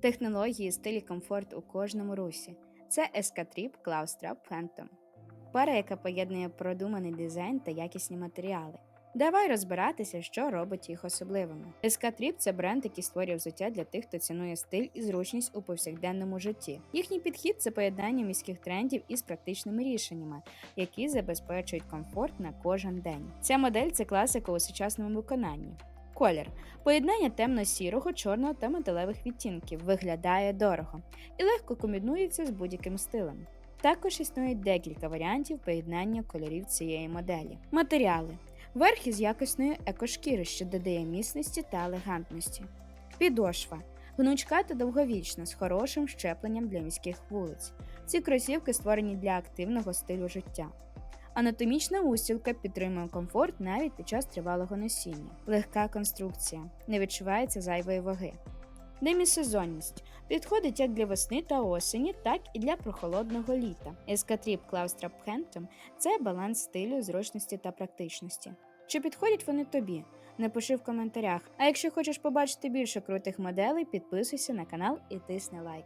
Технології, стиль і комфорт у кожному русі. Це Escatrip Cloudstrap Phantom. Пара, яка поєднує продуманий дизайн та якісні матеріали. Давай розбиратися, що робить їх особливими. Escatrip – це бренд, який створює взуття для тих, хто цінує стиль і зручність у повсякденному житті. Їхній підхід це поєднання міських трендів із практичними рішеннями, які забезпечують комфорт на кожен день. Ця модель це класика у сучасному виконанні. Колір поєднання темно-сірого, чорного та металевих відтінків виглядає дорого і легко комбінується з будь-яким стилем. Також існує декілька варіантів поєднання кольорів цієї моделі. Матеріали верх із якісної екошкіри, що додає міцності та елегантності. Підошва гнучка та довговічна з хорошим щепленням для міських вулиць. Ці кросівки створені для активного стилю життя. Анатомічна устілка підтримує комфорт навіть під час тривалого носіння. Легка конструкція, не відчувається зайвої ваги. Демісезонність підходить як для весни та осені, так і для прохолодного літа. Escatrip Cloudstrap Phantom – це баланс стилю, зручності та практичності. Чи підходять вони тобі? Напиши в коментарях. А якщо хочеш побачити більше крутих моделей, підписуйся на канал і тисни лайк.